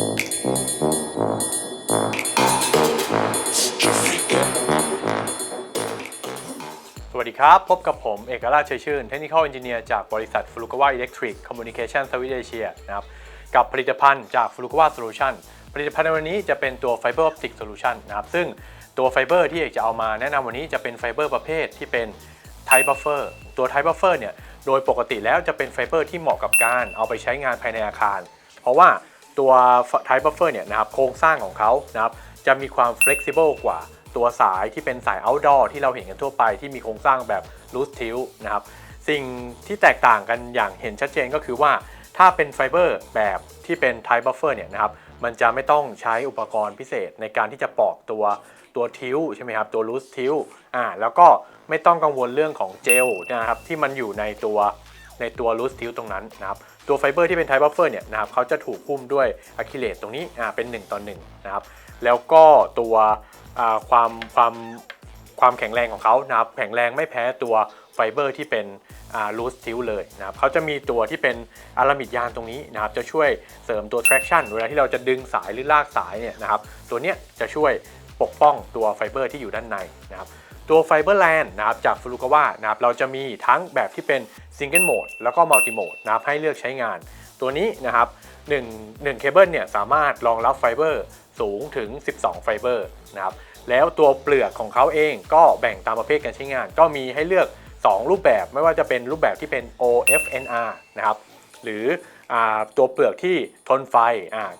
สวัสดีครับ พบกับผม เอกราชเชยชื่น Technical Engineer จากบริษัท Furukawa Electric Communication Service Asia นะครับ กับผลิตภัณฑ์จาก Furukawa Solution ผลิตภัณฑ์ในวันนี้จะเป็นตัว Fiber Optic Solution นนะครับ ซึ่งตัวไฟเบอร์ที่เอกจะเอามาแนะนำวันนี้จะเป็นไฟเบอร์ประเภทที่เป็น Type Buffer ตัว Type Buffer เนี่ยโดยปกติแล้วจะเป็นไฟเบอร์ที่เหมาะกับการเอาไปใช้งานภายในอาคาร เพราะว่า ตัว Type Buffer เนี่ยนะครับโครงสร้างของเขานะครับจะมีความ flexible กว่าตัวสายที่เป็นสาย outdoor ที่เราเห็นกันทั่วไปที่มีโครงสร้างแบบ loose tilt นะครับสิ่งที่แตกต่างกันอย่างเห็นชัดเจนก็คือว่าถ้าเป็นไฟเบอร์แบบที่เป็น Type Buffer เนี่ยนะครับมันจะไม่ต้องใช้อุปกรณ์พิเศษในการที่จะปอกตัวตัวทิวใช่ไหมครับตัว loose tilt อ่าแล้วก็ไม่ต้องกังวลเรื่องของเจลนะครับที่มันอยู่ในตัว ในตัว loose tilt ตรงนั้นนะครับตัวไฟเบอร์ที่เป็น type buffer เนี่ยนะครับเขาจะถูกหุ้มด้วยอะคริเลตตรงนี้อ่าเป็น 1 ต่อ1นะครับแล้วก็ตัวความความความแข็งแรงของเขานะครับแข็งแรงไม่แพ้ตัวไฟเบอร์ที่เป็นอ่า loose tilt เลยนะครับเขาจะมีตัวที่เป็นอารามิดยางตรงนี้นะครับจะช่วยเสริมตัว traction เวลาที่เราจะดึงสายหรือลากสายเนี่ยนะครับตัวเนี้ยจะช่วยปกป้องตัวไฟเบอร์ที่อยู่ด้านในนะครับ ตัวไฟเบอร์แลนนะครับจากฟูกาวะนะครับเราจะมีทั้งแบบที่เป็นซิงเกิลโหมดแล้วก็มัลติโหมดนะครับให้เลือกใช้งาน ตัวนี้นะครับ1 1เคเบิลเนี่ยสามารถรองรับไฟเบอร์สูงถึง 12 ไฟเบอร์นะครับแล้วตัวเปลือกของเขาเองก็แบ่งตามประเภทการใช้งาน ก็มีให้เลือก 2 รูปแบบไม่ว่าจะเป็นรูปแบบที่เป็น OFNR นะครับหรืออาตัวเปลือกที่ทนไฟ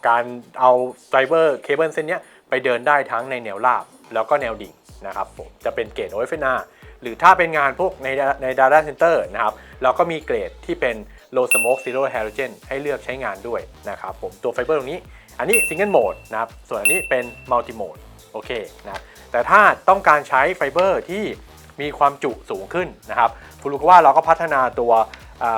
การเอาไฟเบอร์เคเบิลเส้นนี้ไปเดินได้ทั้งในแนวราบแล้วก็แนวดิ่ง นะครับผมจะเป็นเกรด OFNR หรือถ้าเป็นงานพวกในใน Data Center นะครับเราก็มีเกรดที่เป็น Low Smoke Zero Halogen ให้เลือกใช้งานด้วยนะครับผมตัวไฟเบอร์ตรงนี้ อันนี้ Single Mode นะครับ ส่วนอันนี้เป็น Multi Mode โอเคนะแต่ถ้าต้องการใช้ไฟเบอร์ที่มีความจุสูงขึ้นนะครับฟูรุกว่าเราก็พัฒนาตัว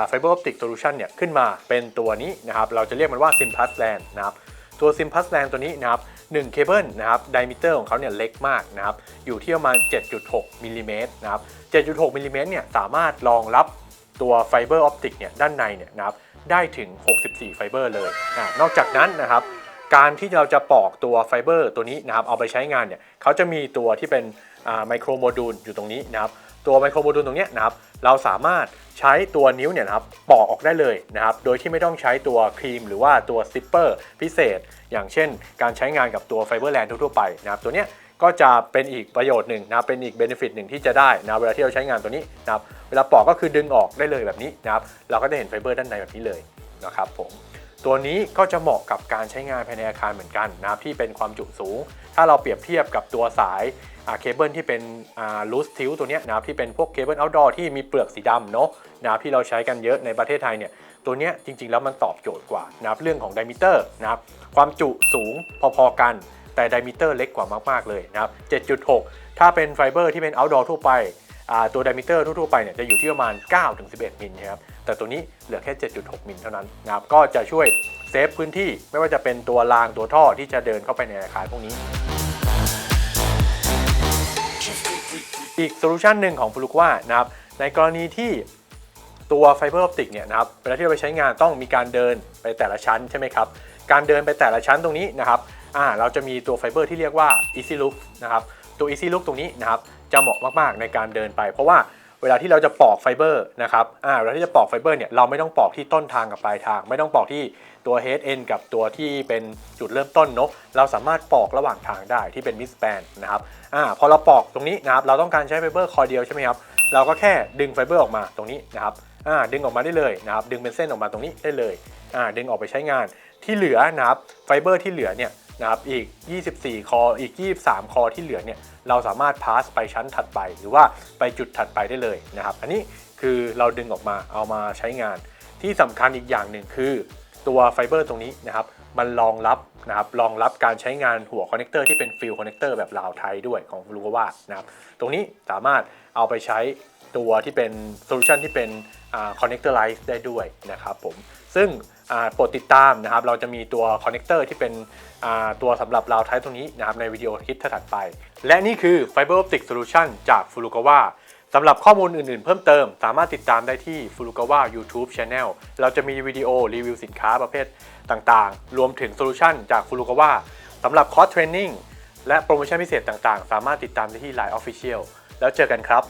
ไฟเบอร์ออปติกโซลูชันเนี่ยขึ้นมาเป็นตัวนี้นะครับ เราจะเรียกมันว่า Simpus LAN นะครับ ตัว Simpus LAN ตัวนี้นะครับ 1เคเบิลนะครับไดมิเตอร์ของเขาเนี่ยเล็กมากนะครับอยู่ที่ประมาณ 7.6มิลลิเมตรนะครับ 7.6มิลลิเมตรเนี่ยสามารถรองรับตัวไฟเบอร์ออปติกเนี่ยด้านในเนี่ยนะครับได้ถึง 64 ไฟเบอร์เลยอ่านอกจากนั้นนะครับการที่เราจะปอกตัวไฟเบอร์ตัวนี้นะครับเอาไปใช้งานเนี่ยเขาจะมีตัวที่เป็นไมโครโมดูลอยู่ตรงนี้นะครับ ตัวไมโครโมดูลตรงนี้นะครับเราสามารถใช้ตัวนิ้วเนี่ยนะครับปอกออกได้เลยนะครับโดยที่ไม่ต้องใช้ตัวครีมหรือว่าตัวซิปเปอร์พิเศษ อย่างเช่น การใช้งานกับตัวไฟเบอร์แลนทั่วๆไปนะครับตัวเนี้ยก็จะเป็นอีกประโยชน์หนึ่งนะเป็นอีกเบนฟิตหนึ่งที่จะได้นะเวลาที่เราใช้งานตัวนี้นะครับเวลาปอกก็คือดึงออกได้เลยแบบนี้นะครับเราก็จะเห็นไฟเบอร์ด้านในแบบนี้เลยนะครับผมตัวนี้ก็จะเหมาะกับการใช้งานภายในอาคารเหมือนกันนะครับที่เป็นความจุสูง ถ้าเราเปรียบเทียบกับตัวสาย เคเบิลที่เป็นลูสทิลตัวเนี้ยนะครับที่เป็นพวกเคเบิลเอาท์ดอร์ที่มีเปลือกสีดำเนาะนะครับที่เราใช้กันเยอะในประเทศไทยเนี่ยตัวเนี้ยจริงๆ แล้วมันตอบโจทย์กว่านะครับเรื่องของไดมิเตอร์นะครับความจุสูงพอๆกัน แต่ไดมิเตอร์เล็กกว่ามากๆเลยนะครับ 7.6 ถ้าเป็นไฟเบอร์ที่เป็น outdoor ทั่วไปอ่าตัวไดมิเตอร์ทั่วๆไปเนี่ยจะอยู่ที่ประมาณ 9-11 มิลนะครับแต่ตัวนี้เหลือแค่ 7.6 มิลเท่านั้นนะครับก็จะช่วยเซฟพื้นที่ไม่ว่าจะเป็นตัวรางตัวท่อที่จะเดินเข้าไปในอาคารพวกนี้ อีกโซลูชันหนึ่งของฟลุกว่านะครับในกรณีที่ตัวไฟเบอร์ออปติกเนี่ยนะครับเวลาที่เราไปใช้งานต้องมีการเดินไปแต่ละชั้นใช่ไหมครับ การเดินไปแต่ละชั้นตรงนี้นะครับอ่าเราจะมีตัวไฟเบอร์ที่เรียกว่า Easy Look นะครับตัว Easy Look ตรงนี้นะครับจะเหมาะมากๆในการเดินไป เพราะว่า เวลาที่เราจะปอกไฟเบอร์นะครับอ่าเวลาที่จะปอกไฟเบอร์เนี่ยเราไม่ต้องปอกที่ต้นทางกับปลายทาง ไม่ต้องปอกที่ตัว head end กับตัวที่เป็นจุดเริ่มต้นเนาะเราสามารถปอกระหว่างทางได้ที่เป็น mid span นะครับอ่าพอเราปอกตรงนี้นะครับเราต้องการใช้ไฟเบอร์คอเดียวใช่ไหมครับเราก็แค่ดึงไฟเบอร์ออกมาตรงนี้นะครับอ่าดึงออกมาได้เลยนะครับดึงเป็นเส้นออกมาตรงนี้ได้เลยอ่าดึงออกไปใช้งานที่เหลือนะครับไฟเบอร์ที่เหลือเนี่ย นะครับอีก 24 คออีก 23 คอที่เหลือเนี่ยเราสามารถพาสไปชั้นถัดไป หรือว่าไปจุดถัดไปได้เลยนะครับ อันนี้คือเราดึงออกมาเอามาใช้งาน ที่สำคัญอีกอย่างหนึ่งคือตัวไฟเบอร์ตรงนี้นะครับมันรองรับนะครับรองรับการใช้งานหัวคอนเนคเตอร์ที่เป็นฟิลคอนเนคเตอร์แบบลาวไทยด้วยของลูกว่านะครับตรงนี้สามารถเอาไปใช้ตัวที่เป็นโซลูชันที่เป็นคอนเนคเตอร์ไลซ์ได้ด้วยนะครับผมซึ่ง โปรดติดตามนะครับ เราจะมีตัวคอนเนคเตอร์ที่เป็นตัวสำหรับราวไทป์ตรงนี้นะครับในวิดีโอคลิปถัดไป และนี่คือ Fiber Optic Solution จาก Furukawa สำหรับข้อมูลอื่นๆ เพิ่มเติม สามารถติดตามได้ที่ Furukawa YouTube Channel เราจะมีวิดีโอรีวิวสินค้าประเภทต่างๆ รวมถึงโซลูชันจาก Furukawa สำหรับคอร์สเทรนนิ่งและโปรโมชั่นพิเศษต่างๆ สามารถติดตามได้ที่ Line Official แล้วเจอกันครับ